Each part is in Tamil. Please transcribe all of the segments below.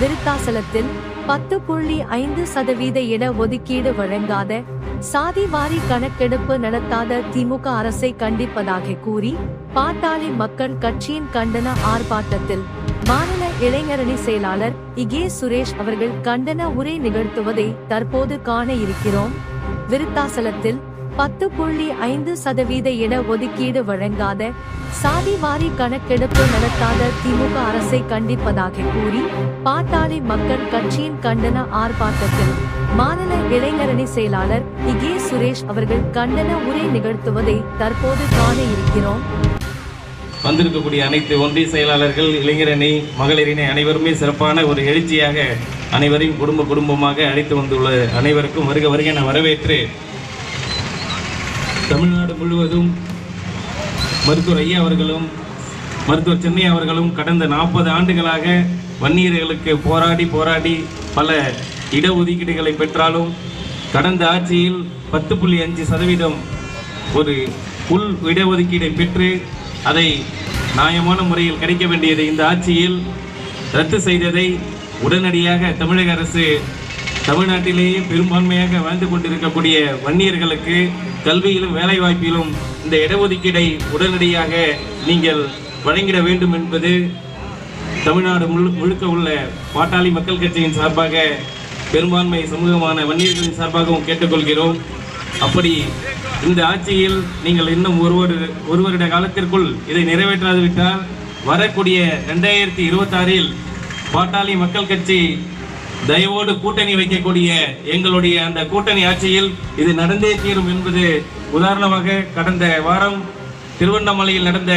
விருத்தாசலத்தில் பத்து புள்ளி ஐந்து சதவீத இட ஒதுக்கீடு வழங்காத சாதி வாரி கணக்கெடுப்பு நடத்தாத திமுக அரசை கண்டிப்பதாக கூறி பாட்டாளி மக்கள் கட்சியின் கண்டன ஆர்ப்பாட்டத்தில் மாநில இளைஞரணி செயலாளர் இகே சுரேஷ் அவர்கள் கண்டன உரை நிகழ்த்துவதை தற்போது காண இருக்கிறோம். விருத்தாசலத்தில் பத்து புள்ளி ஐந்து சதவீத இட ஒதுக்கீடு வழங்காத சாதி வாரி கணக்கெடுப்பு நடத்தாத திமுக அரசை கண்டிப்பதாக கூறி பாட்டாளி மக்கள் கட்சியின் கண்டன ஆர்ப்பாட்டத்தில் மாநில இளைஞரணி செயலாளர் இகே சுரேஷ் அவர்கள் கண்டன உரை நிகழ்த்துவதை தற்போது காண இருக்கிறோம் வந்திருக்கக்கூடிய அனைத்து ஒன்றிய செயலாளர்கள் இளைஞரணி மகளிரணி அனைவருமே சிறப்பான ஒரு எழுச்சியாக அனைவரையும் குடும்ப குடும்பமாக அழைத்து வந்துள்ள அனைவருக்கும் வருக வருக என வரவேற்று தமிழ்நாடு முழுவதும் மருத்துவர் ஐயா அவர்களும் மருத்துவர் சென்னை அவர்களும் கடந்த நாற்பது ஆண்டுகளாக வன்னியர்களுக்கு போராடி போராடி பல இடஒதுக்கீடுகளை பெற்றாலும் கடந்த ஆட்சியில் பத்து புள்ளி அஞ்சு சதவீதம் ஒரு உள் இடஒதுக்கீடை பெற்று அதை நியாயமான முறையில் கிடைக்க வேண்டியதை இந்த ஆட்சியில் ரத்து செய்ததை உடனடியாக தமிழக அரசு தமிழ்நாட்டிலேயே பெரும்பான்மையாக வாழ்ந்து கொண்டிருக்கக்கூடிய வன்னியர்களுக்கு கல்வியிலும் வேலைவாய்ப்பிலும் இந்த இடஒதுக்கீடை உடனடியாக நீங்கள் வழங்கிட வேண்டும் என்பது தமிழ்நாடு முழு முழுக்க உள்ள பாட்டாளி மக்கள் கட்சியின் சார்பாக பெரும்பான்மை சமூகமான வன்னியர்களின் சார்பாகவும் கேட்டுக்கொள்கிறோம். அப்படி இந்த ஆட்சியில் நீங்கள் இன்னும் ஒரு ஒரு ஒரு வருட காலத்திற்குள் இதை நிறைவேற்றாது விட்டால் வரக்கூடிய ரெண்டாயிரத்தி இருபத்தாறில் பாட்டாளி மக்கள் கட்சி தயவோடு கூட்டணி வைக்கக்கூடிய எங்களுடைய அந்த கூட்டணி ஆட்சியில் இது நடந்தே தீரும் என்பது உதாரணமாக கடந்த வாரம் திருவண்ணாமலையில் நடந்த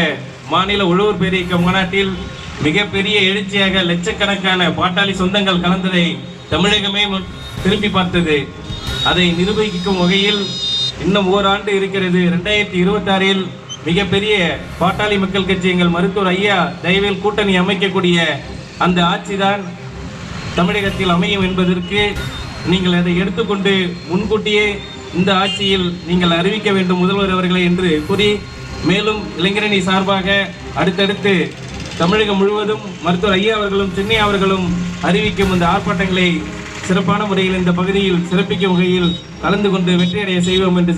மாநில உழவர் பேரியக்க மாநாட்டில் மிகப்பெரிய எழுச்சியாக லட்சக்கணக்கான பாட்டாளி சொந்தங்கள் கலந்ததை தமிழகமே திரும்பி பார்த்தது. அதை நிரூபிக்கும் வகையில் இன்னும் ஓராண்டு இருக்கிறது. ரெண்டாயிரத்தி இருபத்தாறில் மிகப்பெரிய பாட்டாளி மக்கள் கட்சி எங்கள் மருத்துவர் ஐயா தயவில் கூட்டணி அமைக்கக்கூடிய அந்த ஆட்சிதான் தமிழகத்தில் அமையும் என்பதற்கு நீங்கள் அதை எடுத்துக்கொண்டு முன்கூட்டியே இந்த ஆட்சியில் நீங்கள் அறிவிக்க வேண்டும் முதல்வர் அவர்களை என்று கூறி மேலும் இளைஞரணி சார்பாக அடுத்தடுத்து தமிழகம் முழுவதும் மருத்துவர் ஐயா அவர்களும் சென்னை அவர்களும் அறிவிக்கும் இந்த ஆர்ப்பாட்டங்களை சிறப்பான முறையில் இந்த பகுதியில் சிறப்பிக்கும் வகையில் கலந்து கொண்டு வெற்றியடைய செய்வோம் என்று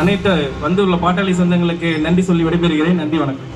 அனைத்து வந்துள்ள பாட்டாளி சொந்தங்களுக்கு நன்றி சொல்லி விடைபெறுகிறேன். நன்றி வணக்கம்.